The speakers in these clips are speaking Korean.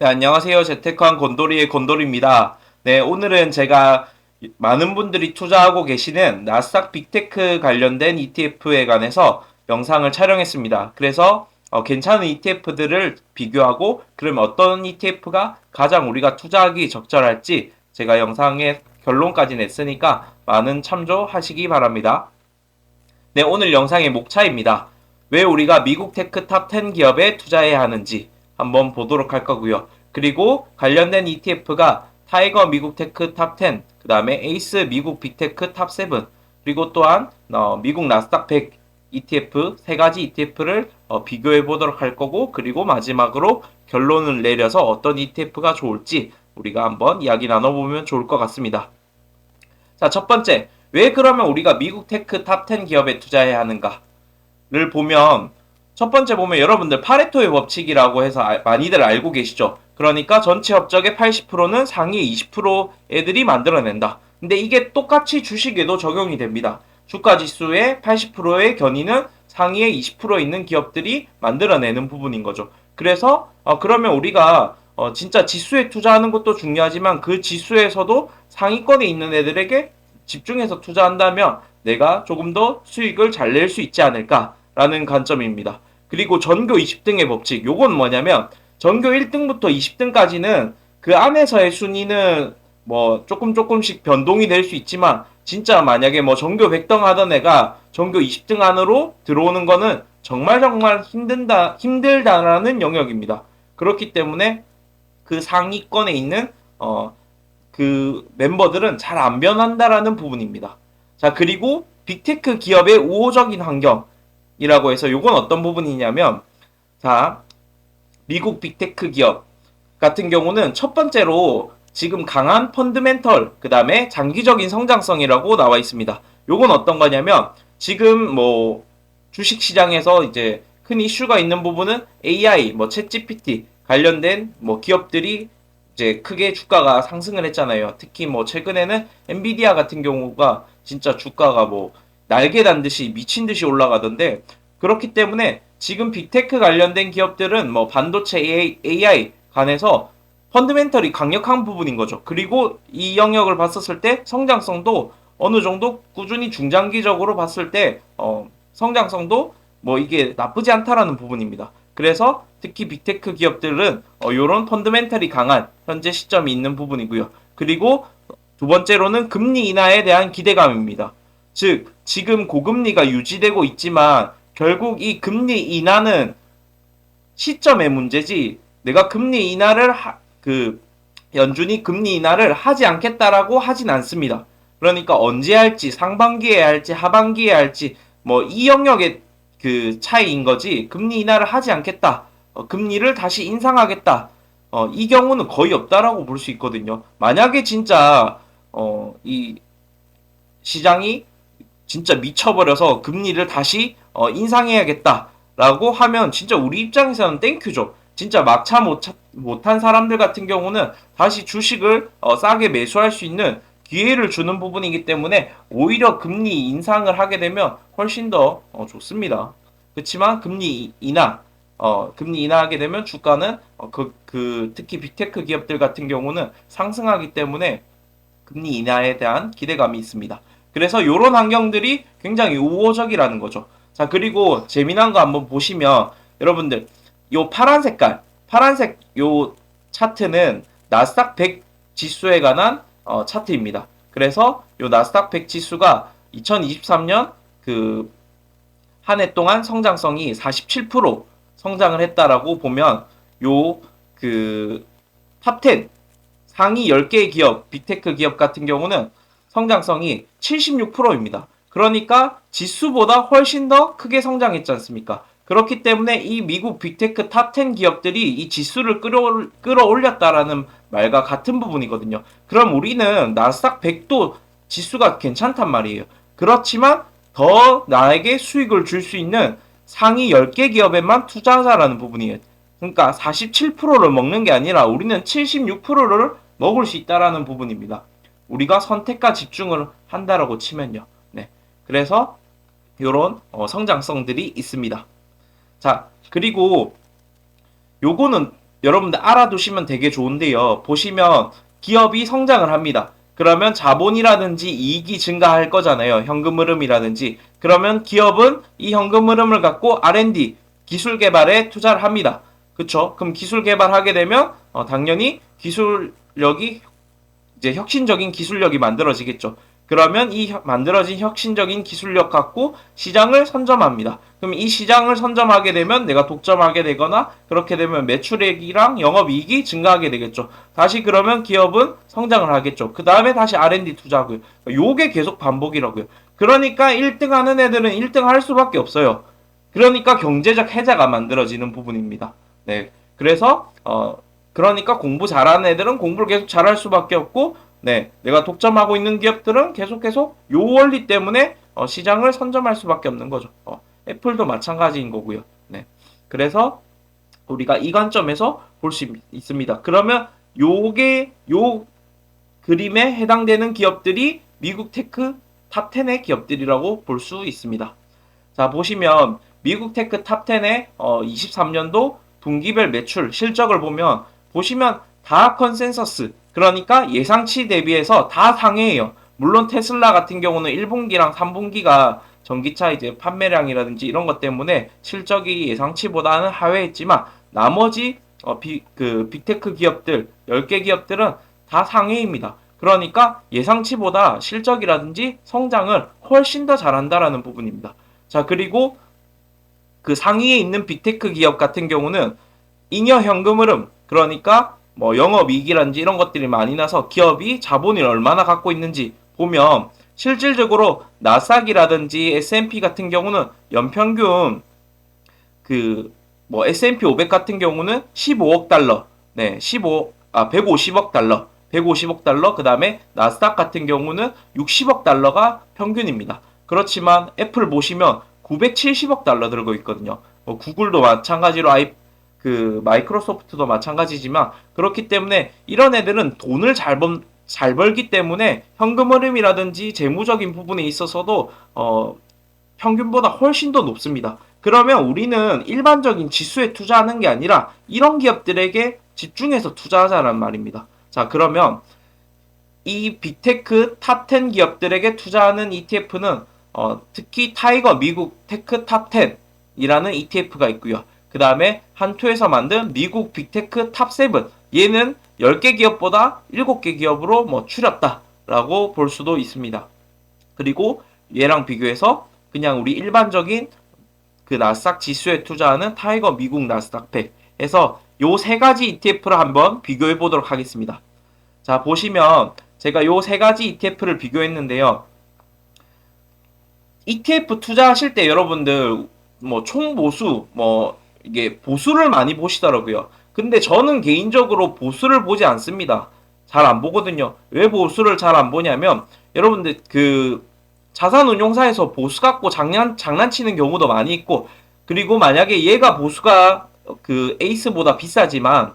네, 안녕하세요. 재테크한 곤돌이의 곤돌입니다. 네, 오늘은 제가 많은 분들이 투자하고 계시는 나스닥 빅테크 관련된 ETF에 관해서 영상을 촬영했습니다. 그래서 어, 괜찮은 ETF들을 비교하고 그러면 어떤 ETF가 가장 우리가 투자하기 적절할지 제가 영상에 결론까지 냈으니까 많은 참조하시기 바랍니다. 네, 오늘 영상의 목차입니다. 왜 우리가 미국 테크 탑 10 기업에 투자해야 하는지 한번 보도록 할 거고요. 그리고 관련된 ETF가 타이거 미국 테크 탑 10, 그 다음에 에이스 미국 빅테크 탑 7, 그리고 또한 어, 미국 나스닥 100 ETF 세 가지 ETF를 어, 비교해 보도록 할 거고 그리고 마지막으로 결론을 내려서 어떤 ETF가 좋을지 우리가 한번 이야기 나눠보면 좋을 것 같습니다. 자, 첫 번째, 왜 그러면 우리가 미국 테크 탑10 기업에 투자해야 하는가를 보면 첫 번째 보면 여러분들 파레토의 법칙이라고 해서 알- 많이들 알고 계시죠? 그러니까 전체 업적의 80%는 상위 20% 애들이 만들어낸다. 근데 이게 똑같이 주식에도 적용이 됩니다. 주가 지수의 80%의 견인은 상위에 20% 있는 기업들이 만들어내는 부분인 거죠. 그래서 어, 그러면 우리가 어, 진짜 지수에 투자하는 것도 중요하지만 그 지수에서도 상위권에 있는 애들에게 집중해서 투자한다면 내가 조금 더 수익을 잘 낼 수 있지 않을까라는 관점입니다. 그리고 전교 20등의 법칙, 요건 뭐냐면 전교 1등부터 20등까지는 그 안에서의 순위는 뭐 조금 조금씩 변동이 될 수 있지만 진짜 만약에 뭐 전교 100등 하던 애가 전교 20등 안으로 들어오는 거는 정말 정말 힘든다 힘들다라는 영역입니다. 그렇기 때문에 그 상위권에 있는 어 그 멤버들은 잘 안 변한다라는 부분입니다. 자, 그리고 빅테크 기업의 우호적인 환경 이라고 해서 요건 어떤 부분이냐면 자, 미국 빅테크 기업 같은 경우는 첫 번째로 지금 강한 펀드멘털, 그 다음에 장기적인 성장성이라고 나와 있습니다. 요건 어떤 거냐면 지금 뭐 주식 시장에서 이제 큰 이슈가 있는 부분은 AI, 뭐 챗GPT 관련된 뭐 기업들이 이제 크게 주가가 상승을 했잖아요. 특히 뭐 최근에는 엔비디아 같은 경우가 진짜 주가가 뭐 날개 단 듯이 미친 듯이 올라가던데 그렇기 때문에 지금 빅테크 관련된 기업들은 뭐 반도체 AI, AI 관해서 펀드멘털이 강력한 부분인 거죠. 그리고 이 영역을 봤었을 때 성장성도 어느 정도 꾸준히 중장기적으로 봤을 때 어, 성장성도 뭐 이게 나쁘지 않다라는 부분입니다. 그래서 특히 빅테크 기업들은 어, 이런 펀드멘털이 강한 현재 시점이 있는 부분이고요. 그리고 두 번째로는 금리 인하에 대한 기대감입니다. 즉 지금 고금리가 유지되고 있지만 결국 이 금리 인하는 시점의 문제지 내가 금리 인하를 하, 그 연준이 금리 인하를 하지 않겠다라고 하진 않습니다. 그러니까 언제 할지 상반기에 할지 하반기에 할지 뭐 이 영역의 그 차이인 거지 금리 인하를 하지 않겠다. 어, 금리를 다시 인상하겠다. 어, 이 경우는 거의 없다라고 볼 수 있거든요. 만약에 진짜 어, 이 시장이 진짜 미쳐버려서 금리를 다시 어, 인상해야겠다라고 하면 진짜 우리 입장에서는 땡큐죠. 진짜 막차 못한 사람들 같은 경우는 다시 주식을 어, 싸게 매수할 수 있는 기회를 주는 부분이기 때문에 오히려 금리 인상을 하게 되면 훨씬 더 어, 좋습니다. 그렇지만 금리 인하, 어, 금리 인하하게 되면 주가는 어, 그, 그 특히 빅테크 기업들 같은 경우는 상승하기 때문에 금리 인하에 대한 기대감이 있습니다. 그래서 이런 환경들이 굉장히 우호적이라는 거죠. 자, 그리고 재미난 거 한번 보시면 여러분들 요 파란 색깔, 파란색 요 차트는 나스닥 100 지수에 관한 어, 차트입니다. 그래서 요 나스닥 100 지수가 2023년 그 한 해 동안 성장성이 47% 성장을 했다라고 보면 요 그 탑10 상위 10개의 기업, 빅테크 기업 같은 경우는 성장성이 76%입니다. 그러니까 지수보다 훨씬 더 크게 성장했지 않습니까? 그렇기 때문에 이 미국 빅테크 탑10 기업들이 이 지수를 끌어올, 끌어올렸다라는 말과 같은 부분이거든요. 그럼 우리는 나스닥 100도 지수가 괜찮단 말이에요. 그렇지만 더 나에게 수익을 줄 수 있는 상위 10개 기업에만 투자하자라는 부분이에요. 그러니까 47%를 먹는 게 아니라 우리는 76%를 먹을 수 있다라는 부분입니다. 우리가 선택과 집중을 한다라고 치면요. 네. 그래서 이런 성장성들이 있습니다. 자, 그리고 요거는 여러분들 알아두시면 되게 좋은데요. 보시면 기업이 성장을 합니다. 그러면 자본이라든지 이익이 증가할 거잖아요. 현금 흐름이라든지. 그러면 기업은 이 현금 흐름을 갖고 R&D, 기술 개발에 투자를 합니다. 그쵸? 그럼 기술 개발하게 되면 어, 당연히 기술력이 이제 혁신적인 기술력이 만들어지겠죠. 그러면 이 혀- 만들어진 혁신적인 기술력 갖고 시장을 선점합니다. 그럼 이 시장을 선점하게 되면 내가 독점하게 되거나 그렇게 되면 매출액이랑 영업이익이 증가하게 되겠죠. 다시 그러면 기업은 성장을 하겠죠. 그 다음에 다시 R&D 투자하고요. 요게 계속 반복이라고요. 그러니까 1등 하는 애들은 1등 할 수밖에 없어요. 그러니까 경제적 해자가 만들어지는 부분입니다. 네. 그래서 어 그러니까 공부 잘하는 애들은 공부를 계속 잘할 수밖에 없고 네, 내가 독점하고 있는 기업들은 계속 계속 요 원리 때문에 어, 시장을 선점할 수밖에 없는 거죠. 어, 애플도 마찬가지인 거고요. 네, 그래서 우리가 이 관점에서 볼 수 있습니다. 그러면 요게 요 그림에 해당되는 기업들이 미국 테크 탑 10의 기업들이라고 볼 수 있습니다. 자 보시면 미국 테크 탑 10의 어, 23년도 분기별 매출 실적을 보면 보시면 다 컨센서스 그러니까 예상치 대비해서 다 상회해요. 물론 테슬라 같은 경우는 1분기랑 3분기가 전기차 이제 판매량이라든지 이런 것 때문에 실적이 예상치보다는 하회했지만 나머지 어, 비, 그 빅테크 기업들 10개 기업들은 다 상회입니다. 그러니까 예상치보다 실적이라든지 성장을 훨씬 더 잘한다라는 부분입니다. 자, 그리고 그 상위에 있는 빅테크 기업 같은 경우는 잉여 현금 흐름, 그러니까 뭐 영업이익이라든지 이런 것들이 많이 나서 기업이 자본을 얼마나 갖고 있는지 보면 실질적으로 나스닥이라든지 S&P 같은 경우는 연평균 그 뭐 S&P 500 같은 경우는 15억 달러, 네, 15, 아 150억 달러, 150억 달러, 그 다음에 나스닥 같은 경우는 60억 달러가 평균입니다. 그렇지만 애플 보시면 970억 달러 들고 있거든요. 뭐 구글도 마찬가지로 아이 그 마이크로소프트도 마찬가지지만 그렇기 때문에 이런 애들은 돈을 잘, 범, 잘 벌기 때문에 현금 흐름이라든지 재무적인 부분에 있어서도 어, 평균보다 훨씬 더 높습니다. 그러면 우리는 일반적인 지수에 투자하는 게 아니라 이런 기업들에게 집중해서 투자하자는 말입니다. 자, 그러면 이 빅테크 탑10 기업들에게 투자하는 ETF는 어, 특히 타이거 미국 테크 탑 10이라는 ETF가 있고요. 그 다음에 한투에서 만든 미국 빅테크 탑 7. 얘는 10개 기업보다 7개 기업으로 뭐 추렸다라고 볼 수도 있습니다. 그리고 얘랑 비교해서 그냥 우리 일반적인 그 나스닥 지수에 투자하는 타이거 미국 나스닥 100에서 요 세 가지 ETF를 한번 비교해 보도록 하겠습니다. 자, 보시면 제가 요 세 가지 ETF를 비교했는데요. ETF 투자하실 때 여러분들 뭐 총보수 뭐 이게 보수를 많이 보시더라고요. 근데 저는 개인적으로 보수를 보지 않습니다. 잘 안 보거든요. 왜 보수를 잘 안 보냐면 여러분들 그 자산운용사에서 보수 갖고 장난 장난치는 경우도 많이 있고 그리고 만약에 얘가 보수가 그 에이스보다 비싸지만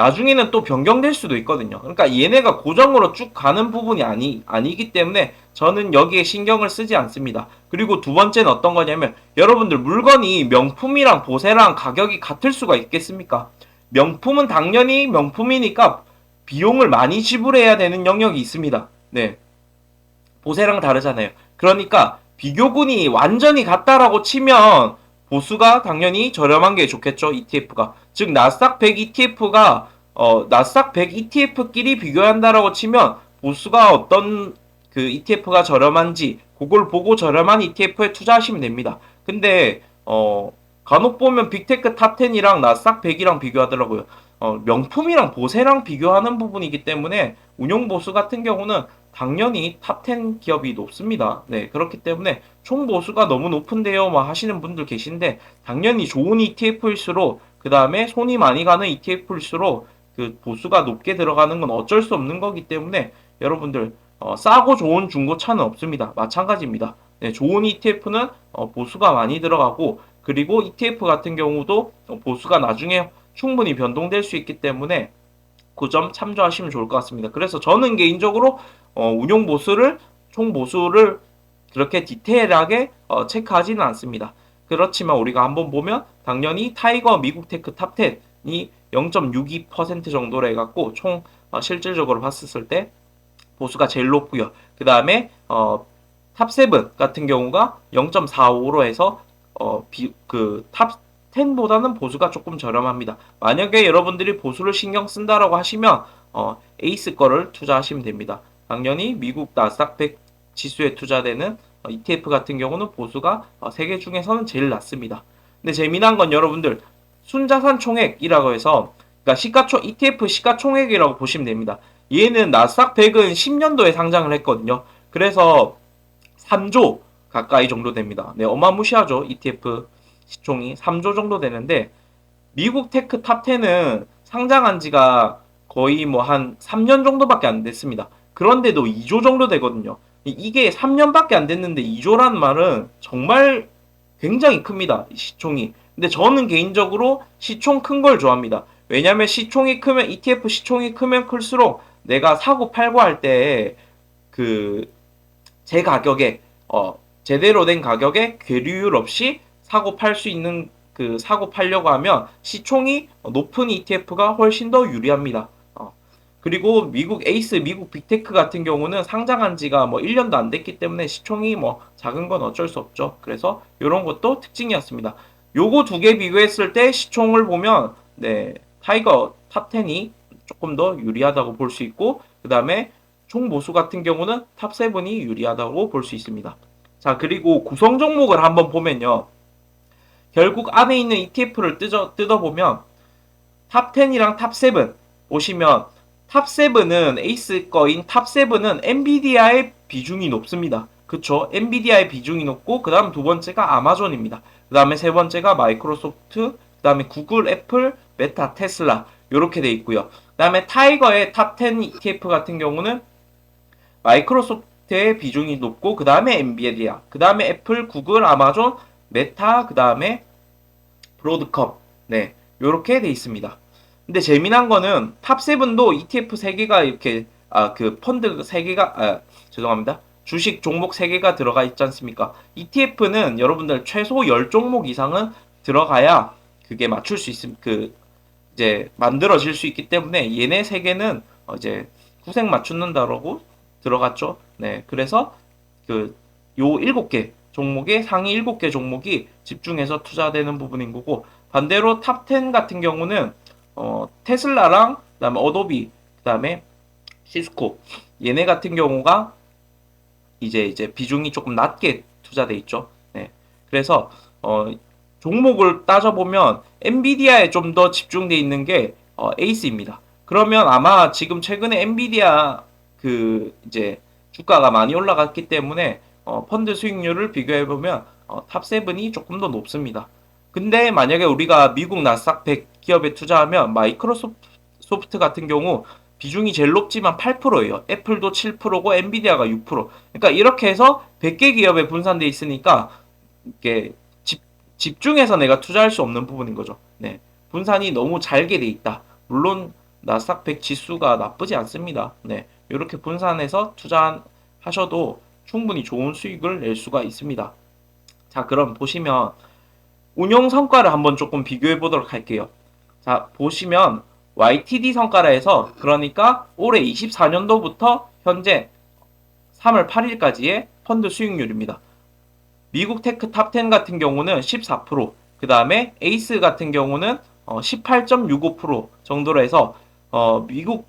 나중에는 또 변경될 수도 있거든요. 그러니까 얘네가 고정으로 쭉 가는 부분이 아니 아니기 때문에 저는 여기에 신경을 쓰지 않습니다. 그리고 두 번째는 어떤 거냐면 여러분들 물건이 명품이랑 보세랑 가격이 같을 수가 있겠습니까? 명품은 당연히 명품이니까 비용을 많이 지불해야 되는 영역이 있습니다. 네. 보세랑 다르잖아요. 그러니까 비교군이 완전히 같다라고 치면 보수가 당연히 저렴한 게 좋겠죠. ETF가. 즉 나스닥 100 ETF가 어 나스닥 100 ETF끼리 비교한다라고 치면 보수가 어떤 그 ETF가 저렴한지 그걸 보고 저렴한 ETF에 투자하시면 됩니다. 근데 어 간혹 보면 빅테크 탑 10이랑 나스닥 100이랑 비교하더라고요. 어, 명품이랑 보세랑 비교하는 부분이기 때문에 운용 보수 같은 경우는 당연히 탑10 기업이 높습니다. 네, 그렇기 때문에 총 보수가 너무 높은데요. 막 하시는 분들 계신데 당연히 좋은 ETF일수록 그 다음에 손이 많이 가는 ETF일수록 그 보수가 높게 들어가는 건 어쩔 수 없는 거기 때문에 여러분들 어, 싸고 좋은 중고차는 없습니다. 마찬가지입니다. 네, 좋은 ETF는 어, 보수가 많이 들어가고 그리고 ETF 같은 경우도 어, 보수가 나중에 충분히 변동될 수 있기 때문에 그 점 참조하시면 좋을 것 같습니다. 그래서 저는 개인적으로 어, 운용 보수를 총 보수를 그렇게 디테일하게 어, 체크하지는 않습니다. 그렇지만 우리가 한번 보면 당연히 타이거 미국 테크 탑 10이 0.62% 정도로 해갖고 총 어, 실질적으로 봤었을 때 보수가 제일 높고요. 그 다음에 어, 탑7 같은 경우가 0.45로 해서 어, 비, 그, 탑 10보다는 보수가 조금 저렴합니다. 만약에 여러분들이 보수를 신경 쓴다라고 하시면, 어, 에이스 거를 투자하시면 됩니다. 당연히 미국 나스닥 100 지수에 투자되는 어, ETF 같은 경우는 보수가 어, 세계 중에서는 제일 낮습니다. 근데 재미난 건 여러분들, 순자산 총액이라고 해서, 그러니까 시가총, ETF 시가총액이라고 보시면 됩니다. 얘는 나스닥 100은 10년도에 상장을 했거든요. 그래서 3조 가까이 정도 됩니다. 네, 어마무시하죠. ETF 시총이 3조 정도 되는데 미국 테크 탑 10은 상장한 지가 거의 뭐 한 3년 정도밖에 안 됐습니다. 그런데도 2조 정도 되거든요. 이게 3년밖에 안 됐는데 2조라는 말은 정말 굉장히 큽니다. 시총이. 근데 저는 개인적으로 시총 큰 걸 좋아합니다. 왜냐면 시총이 크면 ETF 시총이 크면 클수록 내가 사고 팔고 할 때 그 제 가격에 어 제대로 된 가격에 괴리율 없이 사고 팔 수 있는 그 사고 팔려고 하면 시총이 높은 ETF가 훨씬 더 유리합니다. 어. 그리고 미국 에이스, 미국 빅테크 같은 경우는 상장한 지가 뭐 1년도 안 됐기 때문에 시총이 뭐 작은 건 어쩔 수 없죠. 그래서 이런 것도 특징이었습니다. 요거 두 개 비교했을 때 시총을 보면 네, 타이거 탑10이 조금 더 유리하다고 볼 수 있고 그 다음에 총보수 같은 경우는 탑7이 유리하다고 볼 수 있습니다. 자, 그리고 구성 종목을 한번 보면요. 결국 안에 있는 ETF를 뜯어, 뜯어보면 탑10이랑 탑7 보시면 탑7은 에이스 거인 탑7은 엔비디아의 비중이 높습니다. 그쵸? 엔비디아의 비중이 높고 그 다음 두 번째가 아마존입니다. 그 다음에 세 번째가 마이크로소프트, 그 다음에 구글, 애플, 메타, 테슬라 이렇게 돼 있고요. 그 다음에 타이거의 탑10 ETF 같은 경우는 마이크로소프트의 비중이 높고 그 다음에 엔비디아, 그 다음에 애플, 구글, 아마존, 메타, 그 다음에 브로드컵, 네, 요렇게 돼 있습니다. 근데 재미난 거는 탑7도 ETF 3개가 이렇게 아, 그 펀드 3개가 아, 죄송합니다. 주식 종목 3개가 들어가 있지 않습니까? ETF는 여러분들 최소 10종목 이상은 들어가야 그게 맞출 수 있음 그 이제 만들어질 수 있기 때문에 얘네 3개는 어, 이제 구색 맞춘다라고 들어갔죠. 네. 그래서 그요 7개 종목의 상위 7개 종목이 집중해서 투자되는 부분인 거고 반대로 탑10 같은 경우는 어, 테슬라랑 그다음에 어도비 그다음에 시스코 얘네 같은 경우가 이제 이제 비중이 조금 낮게 투자돼 있죠. 네. 그래서 어, 종목을 따져보면 엔비디아에 좀 더 집중돼 있는 게 어, 에이스입니다. 그러면 아마 지금 최근에 엔비디아 그 이제 주가가 많이 올라갔기 때문에 어, 펀드 수익률을 비교해 보면 어, 탑7이 조금 더 높습니다. 근데 만약에 우리가 미국 나스닥 100 기업에 투자하면 마이크로소프트 같은 경우 비중이 제일 높지만 8%예요. 애플도 7%고 엔비디아가 6%. 그러니까 이렇게 해서 100개 기업에 분산돼 있으니까 이게 집, 집중해서 내가 투자할 수 없는 부분인 거죠. 네. 분산이 너무 잘게 돼 있다. 물론 나스닥 100 지수가 나쁘지 않습니다. 네. 이렇게 분산해서 투자하셔도 충분히 좋은 수익을 낼 수가 있습니다. 자, 그럼 보시면 운용 성과를 한번 조금 비교해 보도록 할게요. 자, 보시면 YTD 성과라 해서 그러니까 올해 24년도부터 현재 3월 8일까지의 펀드 수익률입니다. 미국 테크 탑 10 같은 경우는 14%, 그 다음에 에이스 같은 경우는 18.65% 정도로 해서 어, 미국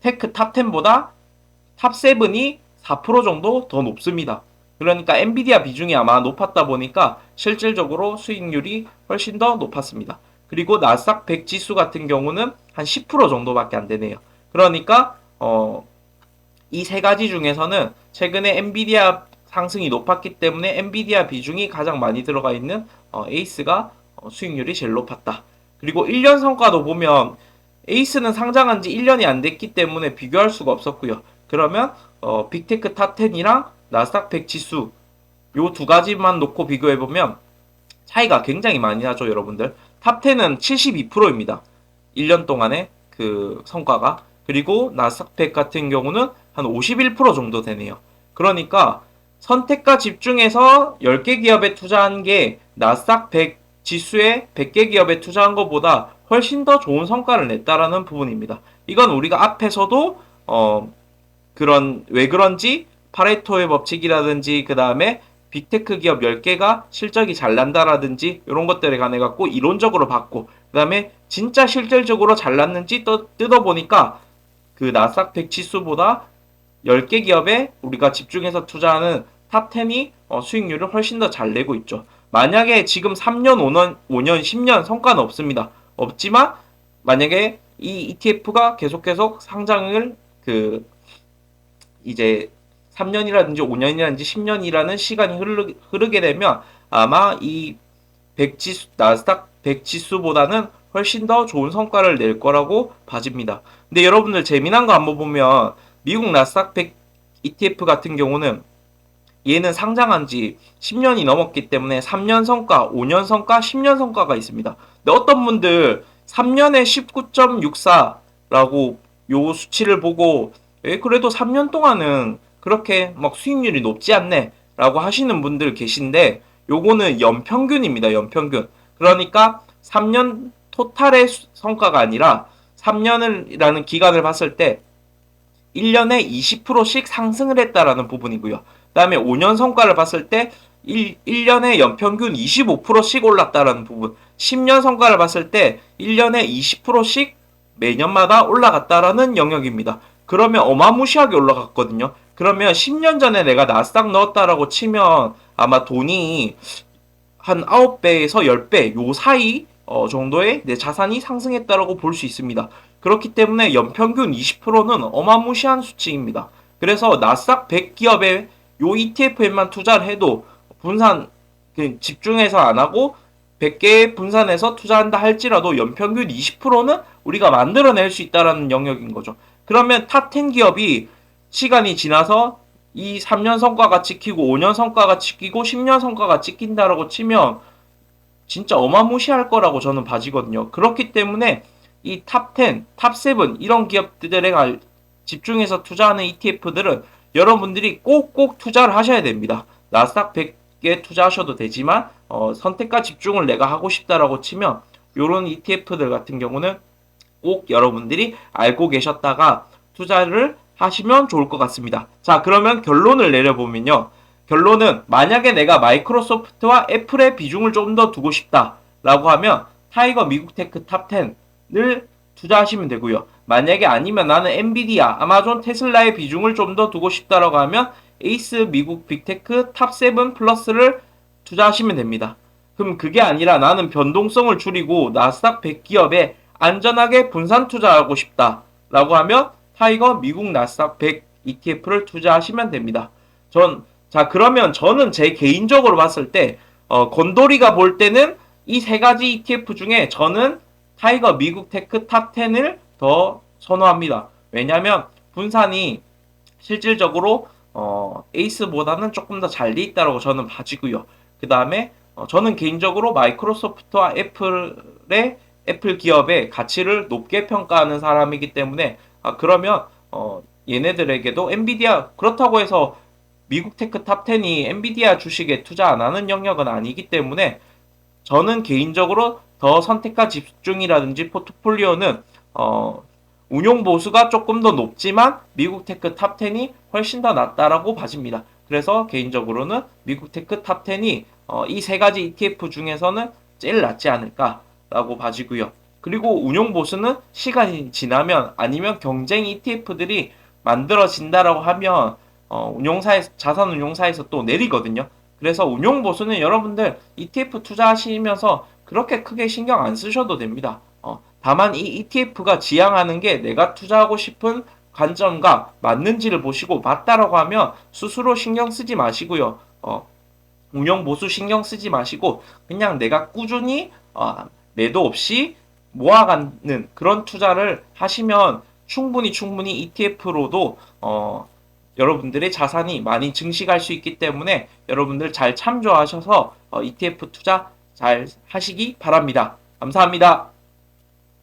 테크 탑 10보다 탑 7이 4% 정도 더 높습니다. 그러니까 엔비디아 비중이 아마 높았다 보니까 실질적으로 수익률이 훨씬 더 높았습니다. 그리고 나스닥 100 지수 같은 경우는 한 10% 정도밖에 안 되네요. 그러니까 어, 이 세 가지 중에서는 최근에 엔비디아 상승이 높았기 때문에 엔비디아 비중이 가장 많이 들어가 있는 어, 에이스가 어, 수익률이 제일 높았다. 그리고 1년 성과도 보면 에이스는 상장한 지 1년이 안 됐기 때문에 비교할 수가 없었고요. 그러면 어, 빅테크 탑10이랑 나스닥 100 지수 요 두 가지만 놓고 비교해 보면 차이가 굉장히 많이 나죠, 여러분들. 탑10은 72%입니다. 1년 동안의 그 성과가. 그리고 나스닥 100 같은 경우는 한 51% 정도 되네요. 그러니까 선택과 집중해서 10개 기업에 투자한 게 나스닥 100 지수에 100개 기업에 투자한 것보다 훨씬 더 좋은 성과를 냈다라는 부분입니다. 이건 우리가 앞에서도 어 그런 왜 그런지 파레토의 법칙이라든지 그 다음에 빅테크 기업 10개가 실적이 잘 난다라든지 이런 것들에 관해 갖고 이론적으로 봤고 그 다음에 진짜 실질적으로 잘 났는지 또 뜯어보니까 그 나스닥 100 지수보다 10개 기업에 우리가 집중해서 투자하는 탑 10이 어, 수익률을 훨씬 더 잘 내고 있죠. 만약에 지금 3년, 5년, 5년, 10년 성과는 없습니다. 없지만 만약에 이 ETF가 계속 계속 상장을 그 이제 3년이라든지 5년이라든지 10년이라는 시간이 흐르, 흐르게 되면 아마 이 100지수, 나스닥 100지수보다는 훨씬 더 좋은 성과를 낼 거라고 봐집니다. 근데 여러분들 재미난 거 한번 보면 미국 나스닥 100 ETF 같은 경우는 얘는 상장한 지 10년이 넘었기 때문에 3년 성과, 5년 성과, 10년 성과가 있습니다. 근데 어떤 분들 3년에 19.64라고 요 수치를 보고 에, 그래도 3년 동안은 그렇게 막 수익률이 높지 않네 라고 하시는 분들 계신데 요거는 연평균입니다. 연평균. 그러니까 3년 토탈의 수- 성과가 아니라 3년이라는 기간을 봤을 때 1년에 20%씩 상승을 했다라는 부분이고요. 그 다음에 5년 성과를 봤을 때 1, 1년에 연평균 25%씩 올랐다라는 부분. 10년 성과를 봤을 때 1년에 20%씩 매년마다 올라갔다라는 영역입니다. 그러면 어마무시하게 올라갔거든요. 그러면 10년 전에 내가 나스닥 넣었다라고 치면 아마 돈이 한 9배에서 10배 요 사이 어, 정도의 내 자산이 상승했다라고 볼 수 있습니다. 그렇기 때문에 연평균 20%는 어마무시한 수치입니다. 그래서 나스닥 100 기업에 요 ETF에만 투자를 해도 분산 그 집중해서 안 하고 100개에 분산해서 투자한다 할지라도 연평균 20%는 우리가 만들어낼 수 있다라는 영역인 거죠. 그러면 탑 10 기업이 시간이 지나서 이 3년 성과가 찍히고 5년 성과가 찍히고 10년 성과가 찍힌다라고 치면 진짜 어마무시할 거라고 저는 봐지거든요. 그렇기 때문에 이 탑 10, 탑 7 이런 기업들에 갈- 집중해서 투자하는 ETF들은 여러분들이 꼭꼭 투자를 하셔야 됩니다. 나스닥 100에 투자하셔도 되지만 어, 선택과 집중을 내가 하고 싶다라고 치면 이런 ETF들 같은 경우는 꼭 여러분들이 알고 계셨다가 투자를 하시면 좋을 것 같습니다. 자, 그러면 결론을 내려보면요. 결론은 만약에 내가 마이크로소프트와 애플의 비중을 좀 더 두고 싶다라고 하면 타이거 미국 테크 탑 10을 투자하시면 되고요. 만약에 아니면 나는 엔비디아, 아마존, 테슬라의 비중을 좀 더 두고 싶다라고 하면 에이스 미국 빅테크 탑7 플러스를 투자하시면 됩니다. 그럼 그게 아니라 나는 변동성을 줄이고 나스닥 100 기업에 안전하게 분산 투자하고 싶다라고 하면 타이거 미국 나스닥 100 ETF를 투자하시면 됩니다. 전, 자, 그러면 저는 제 개인적으로 봤을 때, 어, 건돌이가 볼 때는 이 세 가지 ETF 중에 저는 타이거 미국 테크 탑 10을 더 선호합니다. 왜냐면 분산이 실질적으로 어, 에이스보다는 조금 더 잘 돼 있다고 저는 봐지고요. 그 다음에 어, 저는 개인적으로 마이크로소프트와 애플의 애플 기업의 가치를 높게 평가하는 사람이기 때문에 아, 그러면 어, 얘네들에게도 엔비디아 그렇다고 해서 미국 테크 탑 10이 엔비디아 주식에 투자 안 하는 영역은 아니기 때문에 저는 개인적으로 더 선택과 집중이라든지 포트폴리오는 어, 운용 보수가 조금 더 높지만 미국 테크 탑 10이 훨씬 더 낫다라고 봐집니다. 그래서 개인적으로는 미국 테크 탑 10이 어, 이 세 가지 ETF 중에서는 제일 낫지 않을까 라고 봐지고요. 그리고 운용 보수는 시간이 지나면 아니면 경쟁 ETF들이 만들어진다라고 하면 어, 운용사에 자산 운용사에서 또 내리거든요. 그래서 운용 보수는 여러분들 ETF 투자하시면서 그렇게 크게 신경 안 쓰셔도 됩니다. 어, 다만 이 ETF가 지향하는 게 내가 투자하고 싶은 관점과 맞는지를 보시고 맞다라고 하면 스스로 신경 쓰지 마시고요. 어, 운영 보수 신경 쓰지 마시고 그냥 내가 꾸준히 어, 매도 없이 모아가는 그런 투자를 하시면 충분히 충분히 ETF로도 어, 여러분들의 자산이 많이 증식할 수 있기 때문에 여러분들 잘 참조하셔서 어, ETF 투자 잘 하시기 바랍니다. 감사합니다.